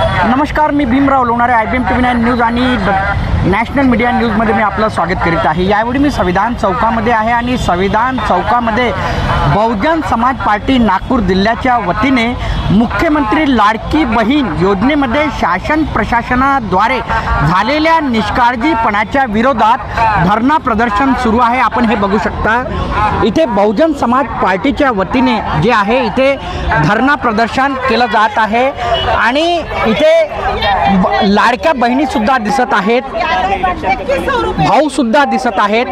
नमस्कार मी Bhimrao Lonare I B M T V nine news आणि national media न्यूजमध्ये मी आपलं स्वागत करीत आहे. यावेळी मी संविधान चौकामध्ये आहे आणि संविधान चौकामध्ये बहुजन समाज पार्टी नागपूर जिल्ह्याच्या वतीने मुख्यमंत्री लाडकी बहीण योजनेमध्ये शासन प्रशासनाद्वारे झालेल्या निष्काळजीपणाच्या विरोधात धरणा प्रदर्शन सुरू आहे. आपण हे बघू शकता. इथे बहुजन समाज पार्टीच्या वतीने जे आहे इथे धरणा प्रदर्शन केलं जात आहे. आणि इथे ब- लाडक्या बहिणीसुद्धा दिसत आहेत. भाऊ सुद्धा दिसत आहेत.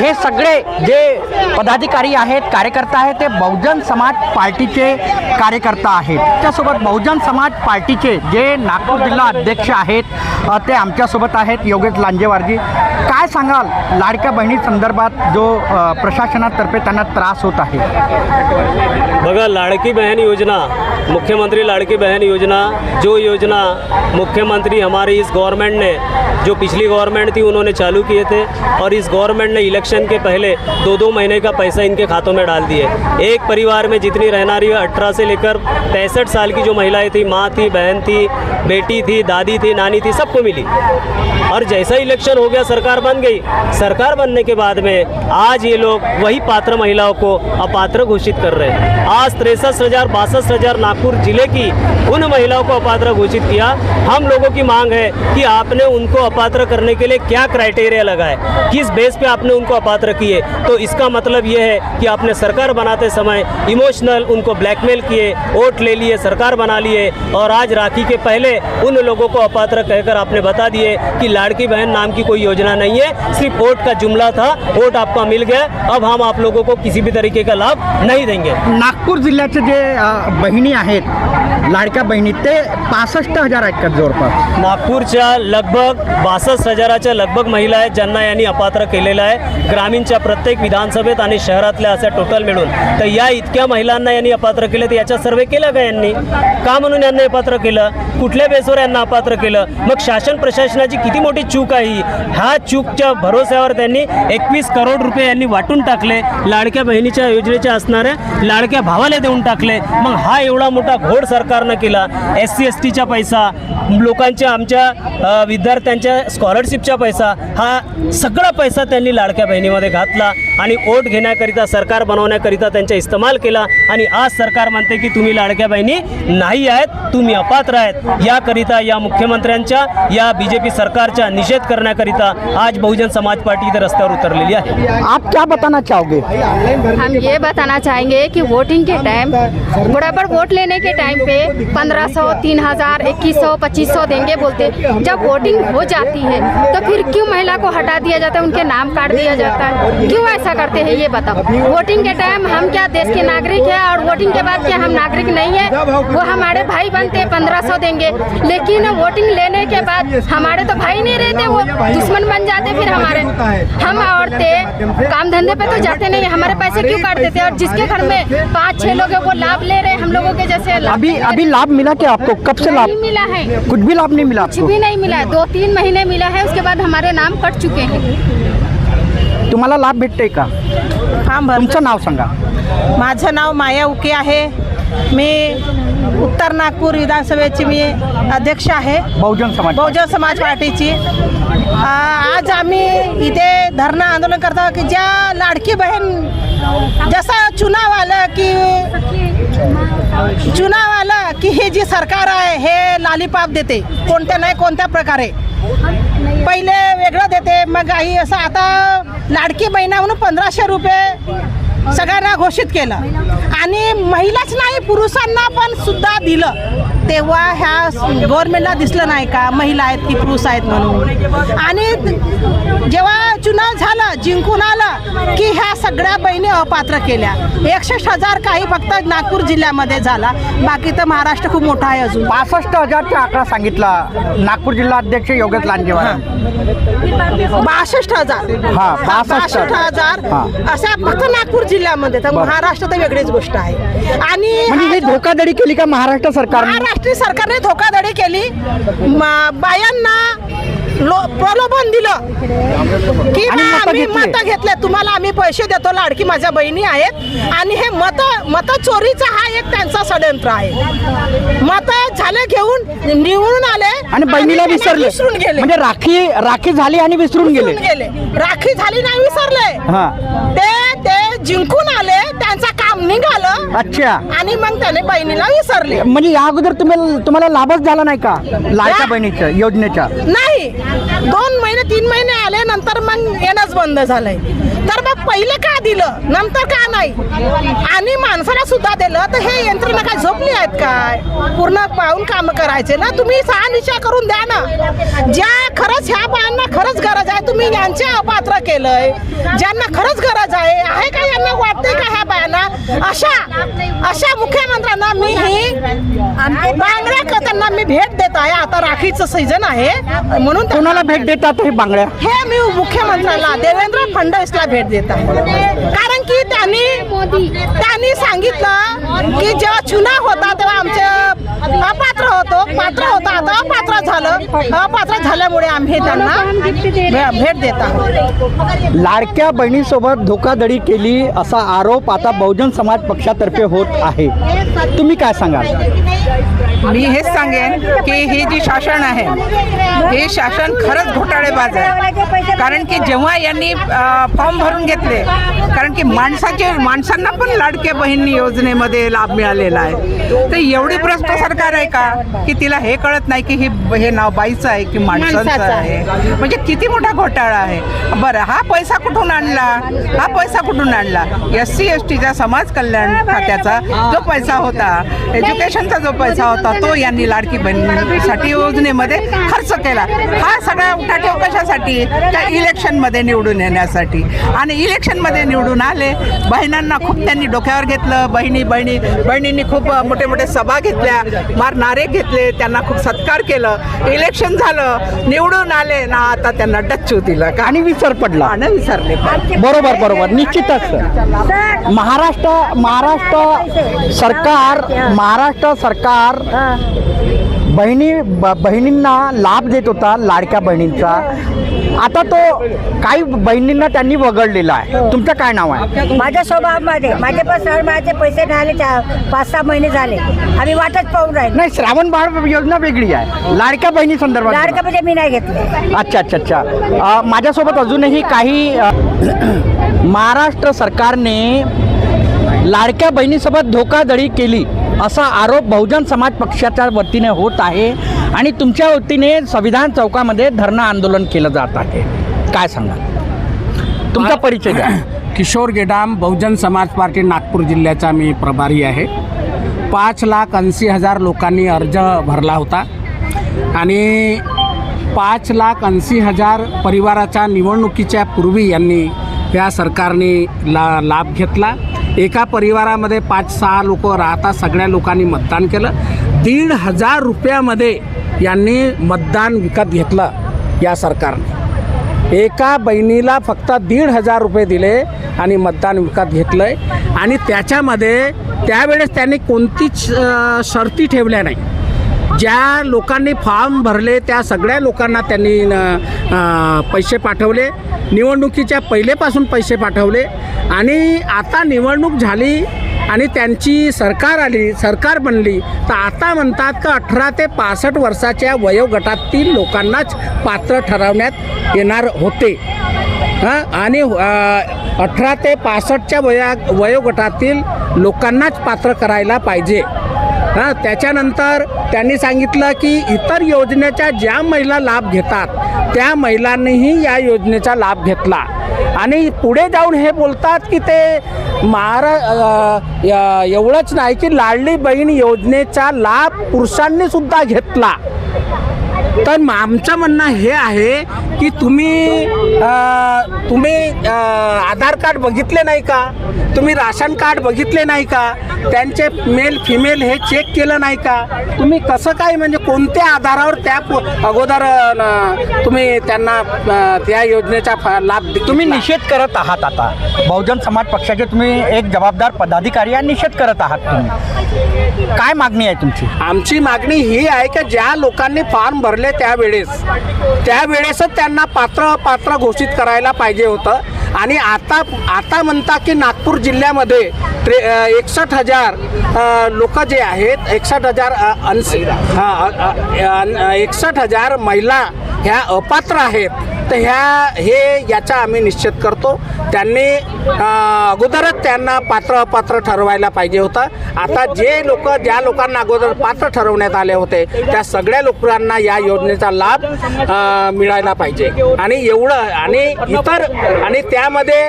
हे सगळे जे पदाधिकारी आहेत कार्यकर्ता आहेत ते बहुजन समाज पार्टीचे कार्यकर्ता आहेत. त्यासोबत बहुजन समाज पार्टीचे जे नागपूर जिल्हा अध्यक्ष आहेत ते आमच्यासोबत आहेत. योगेश लांजेवारजी काय सांगाल? लाडक्या बहिणी संदर्भात जो प्रशासनातर्फे त्यांना त्रास होत आहे. बघा लाड़की बहन योजना मुख्यमंत्री लाड़की बहन योजना जो योजना मुख्यमंत्री हमारी इस गवर्नमेंट ने जो पिछली गवर्नमेंट थी, उन्होंने चालू किए थे और इस गवर्नमेंट ने इलेक्शन के पहले दो दो महीने का पैसा इनके खातों में डाल दिए। एक परिवार में जितनी रहनारी अठारह से लेकर पैंसठ साल की जो महिलाएँ थी, माँ थी, बहन थी, बेटी थी, दादी थी, नानी थी, सबको मिली। और जैसा इलेक्शन हो गया, सरकार बन गई। सरकार बनने के बाद में आज ये लोग वही पात्र महिलाओं को अपात्र घोषित कर रहे हैं। आज तिरसठ हज़ार, बासठ हज़ार नागपुर ज़िले की उन महिलाओं को अपात्र घोषित किया। हम लोगों की मांग है कि आपने उनको अपात्र करने के लिए क्या क्राइटेरिया लगाए? किस बेस पे आपने उनको अपात्र किए तो इसका मतलब ये है कि आपने सरकार बनाते समय इमोशनल उनको ब्लैकमेल किए, वोट ले लिए, सरकार बना लिए और आज राखी के पहले उन लोगों को अपात्र कहकर आपने बता दिए कि लाड़की बहन नाम की कोई योजना नहीं है, सिर्फ़ वोट का जुमला था, वोट आपका मिल गया, अब हम आप लोगों को किसी भी तरीके का लाभ नहीं देंगे। नागपूर जिल्ह्याचे जे बहिणी लाडक्या बहिणी ते पासष्ट हजार आहेत का जवळपास नागपूरच्या लगभग बासष्ट हजाराच्या लगभग महिला आहेत ज्यांना यांनी अपात्र केलेलं आहे. ग्रामीणच्या प्रत्येक विधानसभेत आणि शहरातल्या अशा टोटल मिळून. तर या इतक्या महिलांना यांनी अपात्र केलं तर याचा सर्वे केला का यांनी? का म्हणून यांना अपात्र केलं? कुठल्या बेसवर यांना अपात्र केलं? मग शासन प्रशासनाची किती मोठी चूक आहे ही? ह्या चूकच्या भरोश्यावर त्यांनी एकवीस करोड रुपये यांनी वाटून टाकले लाडक्या बहिणीच्या योजनेच्या असणाऱ्या लाडक्या भावाला देऊन टाकले. मग हा एवढा मोठा घोड सरकारनं केला. एस सी एस टीचा पैसा लोकांच्या आमच्या विद्यार्थ्यांच्या स्कॉलरशिपचा पैसा हा सगळा पैसा त्यांनी लाडक्या बहिणीमध्ये घातला आणि वोट घेण्याकरिता सरकार बनवण्याकरिता त्यांचा इस्तेमाल केला आणि आज सरकार म्हणते की तुम्ही लाडक्या बहिणी नाही आहेत तुम्ही अपात्र आहेत. याकरिता या मुख्यमंत्र्यांच्या या बी जे पी सरकारचा निषेध करण्याकरिता आज बहुजन समाज पार्टी इथे रस्त्यावर उतरलेली आहे. आप क्या बताना चाहोगे? हम ये बताना चाहेंगे कि वोटिंग के टाइम बराबर वोट लेने के टाइम पे 1500, 3000, 2100, 2500 देंगे बोलते। जब वोटिंग हो जाती है तो फिर क्यों महिला को हटा दिया जाता है? उनके नाम काट दिया जाता है। क्यों ऐसा करते हैं ये बताओ। वोटिंग के टाइम हम क्या देश के नागरिक है और वोटिंग के बाद क्या हम नागरिक नहीं है? वो हमारे भाई बनते पंद्रह सौ देंगे। लेकिन वोटिंग लेने के बाद हमारे तो भाई नहीं रहते वो दुश्मन बन जाते फिर हमारे। हम औरतें काम धंधे पे तो जाते नहीं हमारे पैसे क्यों काट देते और जिसके घर में पाँच छह लोग हैं वो लाभ ले रहे हैं हम लोगों के जैसे अभी अभी लाभ मिला क्या आपको? कब से लाभ? मिला है। कुछ भी लाभ नहीं मिला कुछ भी नहीं मिला। दो तीन महीने मिला है उसके बाद हमारे नाम कट चुके हैं। तुम्हाला लाभ भेटते का? फार्म भर तुमचं नाव सांगा. माझं नाव माया उके आहे. मी उत्तर नागपूर विधानसभेची मी अध्यक्ष आहे. बहुजन समाज बहुजन समाज पार्टीची. आज आम्ही इथे धरणं आंदोलन करतो की ज्या लाडकी बहीण जसं चुनाव आलं की चुनाव आलं की हे जी सरकार आहे हे लालीपाप देते. कोणत्या नाही कोणत्या प्रकारे. पहिले वेगळं देते मग काही असं आता लाडकी बहिणा म्हणून पंधराशे रुपये सगळ्यांना घोषित केलं. आणि महिलाच नाही पुरुषांना पण सुद्धा दिलं. तेव्हा ह्या गव्हर्नमेंटला दिसलं नाही का? महिला आहेत की पुरुष आहेत म्हणून? आणि जेव्हा चुनाव झालं जिंकून आलं की ह्या सगळ्या बहिणी अपात्र केल्या. एकसष्ट हजार काही फक्त नागपूर जिल्ह्यामध्ये झाला. बाकी तर महाराष्ट्र खूप मोठा आहे अजून. पासष्ट हजारचा आकडा सांगितला. नागपूर जिल्हा अध्यक्ष योगेश लांजेवार. बासष्ट हजार. हा, बासष्ट हजार. अशा फक्त नागपूर जिल्ह्यामध्ये. तर. महाराष्ट्र तर वेगळीच गोष्ट आहे. आणि म्हणजे धोकाधडी केली का महाराष्ट्र सरकारने? महाराष्ट्र सरकारने धोकाधडी केली. बायांना लो प्रलोभन दिलं. की आम्ही. मत घेतले. तुम्हाला आम्ही पैसे देतो लाडकी माझ्या बहिणी आहेत. आणि हे मत मत चोरीचा हा एक त्यांचा षडयंत्र आहे. मत झाले घेऊन निवडून आले आणि बहिणीला विसरले. विसरून गेले. म्हणजे राखी राखी झाली आणि विसरून गेले. गेले. राखी झाली नाही विसरले. ते ते जिंकून आले त्यांचं निघालं. अच्छा. आणि मग त्याने बहिणीला विसरले. म्हणजे या अगोदर तुम्ही तुम्हाला लाभच झाला नाही का? लाडक्या या- बहिणीच्या योजनेच्या? नाही. दोन महिने तीन महिने आले नंतर मग येणंच बंद झालंय. तर मग पहिले का दिलं? नंतर का नाही? आणि माणसाला सुद्धा दिलं तर हे यंत्रणा काय झोपली आहेत काय? पूर्ण पाहून काम करायचे ना? तुम्ही सहा करून द्या ना. ज्या खरंच ह्या बायांना खरंच गरज आहे तुम्ही यांचे अपात्र केलंय. ज्यांना खरंच गरज आहे आहे का यांना वाटतंय का ह्या बायांना? अशा अशा मुख्यमंत्र्यांना मी ही बांगड्या त्यांना मी भेट देत आहे. आता राखीचं सीझन आहे. म्हणून कोणाला भेट देतात हे बांगड्या? हे मी मुख्यमंत्र्याला देवेंद्र फडणवीसला भेट देत आहे. कारण की त्यांनी त्यांनी सांगितलं की जेव्हा चुनाव होता तेव्हा आमचे अपात्र होतो पात्र होता. आता अपात्र झालं. अपात्र झाल्यामुळे आम्ही त्यांना भेट देत आहोत. लाडक्या बहिणीसोबत धोकाधडी केली असा आरोप आता बहुजन समाज पक्षातर्फे होत आहे. तुम्ही काय सांगाल? मी हेच सांगेन की हे जे शासन आहे हे शासन खरंच घोटाळेबाज आहे. कारण की जेव्हा यांनी फॉर्म भरून घेतले कारण की माणसाचे माणसांना पण लाडक्या बहिणी योजनेमध्ये लाभ मिळालेला आहे. तर एवढी भ्रष्ट सरकार आहे का? की तिला हे कळत नाही की हे हे नाव बाईचं आहे की माणसाचं आहे. म्हणजे किती मोठा घोटाळा आहे. बरं हा पैसा कुठून आणला? हा पैसा कुठून आणला? एस सी एस टीचा समाज कल्याण खात्याचा जो पैसा होता एज्युकेशनचा जो पैसा होता तो यांनी लाडकी बहिणीसाठी योजनेमध्ये खर्च केला. हा सगळा उठाठेव कशासाठी? इलेक्शनमध्ये निवडून येण्यासाठी. आणि इलेक्शनमध्ये निवडून आले बहिणांना खूप त्यांनी डोक्यावर घेतलं बहिणी बहिणी बहिणींनी खूप मोठे मोठे सभा घेतल्या मार नारे घेतले त्यांना खूप सत्कार केलं. इलेक्शन झालं निवडून आले ना आता त्यांना डच्चू दिलं. का? आणि विसर पडला. आणि विसरले बरोबर बरोबर. निश्चितच. महाराष्ट्र महाराष्ट्र सरकार महाराष्ट्र सरकार बहिणी ब- बहिणींना लाभ देत होता लाडक्या बहिणींचा. आता तो काही बहिणींना त्यांनी वगळलेला आहे. तुमचं काय नाव आहे? माझ्या स्वभावामध्ये माझे पण सर माझे पैसे झाले पाच सहा महिने झाले. आम्ही वाटच पाहून राहिलो. नाही श्रावण बाळ योजना वेगळी आहे. लाडक्या बहिणी संदर्भात लाडका म्हणजे मी नाही घेतले. अच्छा अच्छा अच्छा. माझ्यासोबत अजूनही काही महाराष्ट्र सरकारने लाडक्या बहिणीसोबत धोकाधडी केली. असा आरोप बहुजन समाज पक्षाच्या वतीने होत आहे आणि तुमच्या वतीने संविधान चौकामध्ये धरणं आंदोलन केलं जात आहे. काय सांगा तुमचा परिचय द्या. किशोर गेडाम बहुजन समाज पार्टी नागपूर जिल्ह्याचा मी प्रभारी आहे. पाच लाख ऐंशी हजार लोकांनी अर्ज भरला होता आणि पाच लाख ऐंशी हजार परिवाराच्या निवडणुकीच्या पूर्वी यांनी या सरकारने ला लाभ घेतला. एका परिवारामध्ये पाच सहा लोक राहता सगळ्या लोकांनी मतदान केलं. दीड हजार रुपयामध्ये यांनी मतदान विकत घेतलं या सरकारने. एका बहिणीला फक्त दीड हजार रुपये दिले आणि मतदान विकत घेतलं आहे आणि त्याच्यामध्ये त्यावेळेस त्यांनी कोणतीच शर्ती ठेवल्या नाही. ज्या लोकांनी फॉर्म भरले त्या सगळ्या लोकांना त्यांनी न, पैसे पाठवले. निवडणुकीच्या पहिलेपासून पैसे पाठवले. आणि आता निवडणूक झाली आणि त्यांची सरकार आली सरकार बनली तर आता म्हणतात का अठरा ते पासष्ट वर्षाच्या वयोगटातील लोकांनाच पात्र ठरवण्यात येणार होते. हां? आणि अठरा ते पासष्टच्या वया वयोगटातील लोकांनाच पात्र करायला पाहिजे. हां त्याच्यानंतर त्यांनी सांगितलं की इतर योजनेच्या ज्या महिला लाभ घेतात त्या महिलांनीही या योजनेचा लाभ घेतला. आणि पुढे जाऊन हे बोलतात की ते महारा य- एवढंच नाही की लाडली बहीण योजनेचा लाभ पुरुषांनीसुद्धा घेतला. तर आमचं म्हणणं हे आहे की तुम्ही तुम्ही आधार कार्ड बघितले नाही का? तुम्ही राशन कार्ड बघितले नाही का? त्यांचे मेल फिमेल हे चेक केलं नाही का? तुम्ही कसं काय म्हणजे कोणत्या आधारावर त्या अगोदर तुम्ही त्यांना त्या योजनेचा लाभ तुम्ही? निषेध करत आहात आता. बहुजन समाज पक्षाचे तुम्ही एक जबाबदार पदाधिकारी आणि निषेध करत आहात तुम्ही. काय मागणी आहे तुमची? आमची मागणी ही आहे की ज्या लोकांनी फॉर्म भरले पडले त्यावेळेस. त्यावेळेसच त्यांना पात्र पात्र घोषित करायला पाहिजे होतं. आणि आता आता म्हणता की नागपूर जिल्ह्यामध्ये ट्रे एकसष्ट हजार लोक जे आहेत एकसष्ट हजार अनसी एकसष्ट हजार महिला ह्या अपात्र आहेत. तर ह्या हे याचा आम्ही निश्चित करतो. त्यांनी अगोदरच त्यांना पात्र अपात्र ठरवायला पाहिजे होतं. आता जे लोक ज्या लोकांना अगोदर पात्र ठरवण्यात आले होते त्या सगळ्या लोकांना या योजनेचा लाभ मिळायला पाहिजे. आणि एवढं आणि इतर आणि त्यामध्ये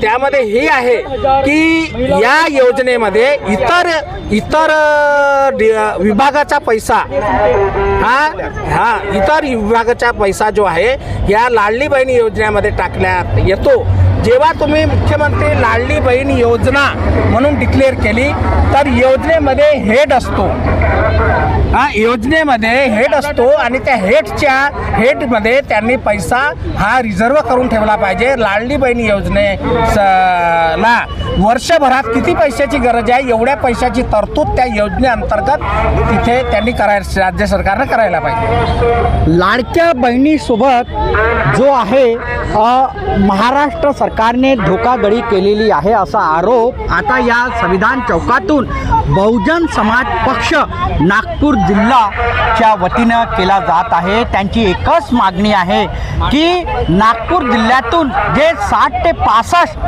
त्यामध्ये हे आहे की या योजनेमध्ये इतर इतर विभागाचा पैसा हा हा इतर विभागाचा पैसा जो आहे या लाडली बहीण योजनेमध्ये टाकण्यात येतो. जेव्हा तुम्ही मुख्यमंत्री लाडली बहीण योजना म्हणून डिक्लेअर केली तर योजनेमध्ये हेड असतो. हा योजनेमध्ये हेड असतो आणि त्या हेडच्या हेडमध्ये त्यांनी पैसा हा रिझर्व करून ठेवला पाहिजे. लाडली बहीण योजने स- ला. वर्षभरात किती पैशाची गरज आहे? एवढ्या पैशाची तरतूद त्या योजनेअंतर्गत तिथे त्यांनी करायला राज्य सरकारनं करायला पाहिजे. लाडक्या बहिणीसोबत जो आहे महाराष्ट्र सरकारने धोकागडी केलेली आहे असा आरोप आता या संविधान चौकातून बहुजन समाज पक्ष नागपूर जिल्हाच्या वतीनं केला जात आहे. त्यांची एकच मागणी आहे की नागपूर जिल्ह्यातून जे साठ ते पासष्ट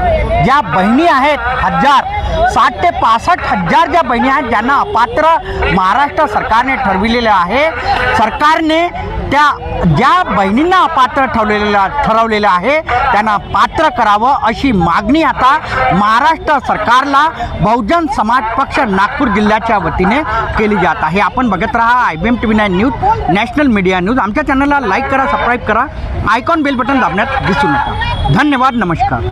ज्या बहिणी आहेत हजार साठ ते पासष्ट हजार ज्या बहिणी आहेत ज्यांना अपात्र महाराष्ट्र सरकारने ठरविलेलं आहे. सरकारने त्या ज्या बहिणींना पात्र ठरवलेलं ठरवलेलं आहे त्यांना पात्र करावं अशी मागणी आता महाराष्ट्र सरकारला बहुजन समाज पक्ष नागपूर जिल्ह्याच्या वतीने केली जात आहे. आपण बघत राहा I B M T V nine news national media news. आमच्या चॅनलला लाईक करा सबस्क्राईब करा. आयकॉन बेल बटन दाबण्यात दिसू नका. धन्यवाद नमस्कार.